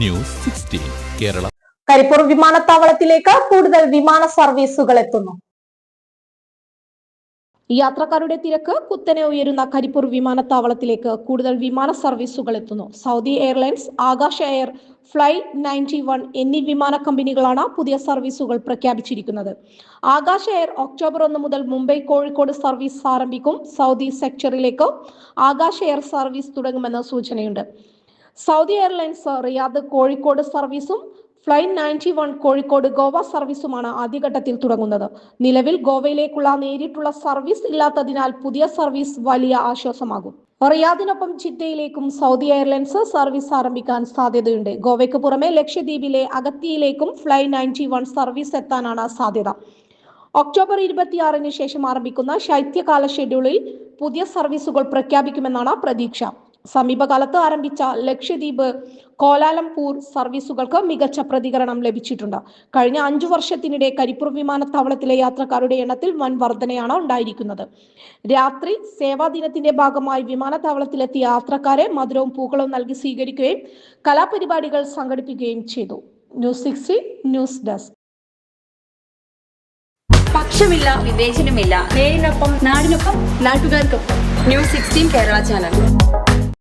News sixteen Kerala. Karipur വിമാനത്താവളത്തിലേക്ക് കൂടുതൽ വിമാന സർവീസുകൾ എത്തുന്നു. യാത്രക്കാരുടെ തിരക്ക് കുത്തനെ ഉയരുന്ന കരിപ്പൂർ വിമാനത്താവളത്തിലേക്ക് കൂടുതൽ വിമാന സർവീസുകൾ എത്തുന്നു. Saudi airlines Akasa air fly ninety one എന്നീ വിമാന കമ്പനികളാണ് പുതിയ സർവീസുകൾ പ്രഖ്യാപിച്ചിരിക്കുന്നത്. ആകാശ എയർ ഒക്ടോബർ ഒന്ന് മുതൽ മുംബൈ കോഴിക്കോട് സർവീസ് ആരംഭിക്കും. സൗദി സെക്ടറിലേക്ക് ആകാശ എയർ സർവീസ് തുടങ്ങുമെന്ന് സൂചനയുണ്ട്. സൗദി എയർലൈൻസ് റിയാദ് കോഴിക്കോട് സർവീസും fly ninety one Kozhikode Goa സർവീസുമാണ് ആദ്യഘട്ടത്തിൽ തുടങ്ങുന്നത്. നിലവിൽ ഗോവയിലേക്കുള്ള നേരിട്ടുള്ള സർവീസ് ഇല്ലാത്തതിനാൽ പുതിയ സർവീസ് വലിയ ആശ്വാസമാകും. റിയാദിനൊപ്പം ചിറ്റയിലേക്കും സൗദി എയർലൈൻസ് സർവീസ് ആരംഭിക്കാൻ സാധ്യതയുണ്ട്. ഗോവയ്ക്ക് പുറമെ ലക്ഷദ്വീപിലെ അഗത്തിയിലേക്കും ഫ്ലൈ നയന്റി വൺ സർവീസ് എത്താനാണ് സാധ്യത. ഒക്ടോബർ ഇരുപത്തിയാറിന് ശേഷം ആരംഭിക്കുന്ന ശൈത്യകാല ഷെഡ്യൂളിൽ പുതിയ സർവീസുകൾ പ്രഖ്യാപിക്കുമെന്നാണ് പ്രതീക്ഷ. സമീപകാലത്ത് ആരംഭിച്ച ലക്ഷദ്വീപ് കോലാലംപൂർ സർവീസുകൾക്ക് മികച്ച പ്രതികരണം ലഭിച്ചിട്ടുണ്ട്. കഴിഞ്ഞ അഞ്ചു വർഷത്തിനിടെ കരിപ്പൂർ വിമാനത്താവളത്തിലെ യാത്രക്കാരുടെ എണ്ണത്തിൽ വൻ വർധനയാണ് ഉണ്ടായിരിക്കുന്നത്. രാത്രി സേവാ ദിനത്തിന്റെ ഭാഗമായി വിമാനത്താവളത്തിലെത്തിയ യാത്രക്കാരെ മധുരവും പൂക്കളവും നൽകി സ്വീകരിക്കുകയും കലാപരിപാടികൾ സംഘടിപ്പിക്കുകയും ചെയ്തു. News sixty news desk. പക്ഷമില്ല വിവേചനമില്ല. നേരിനൊപ്പം നാടിനൊപ്പം നാട്ടുകാർക്കൊപ്പം. News sixteen Kerala channel.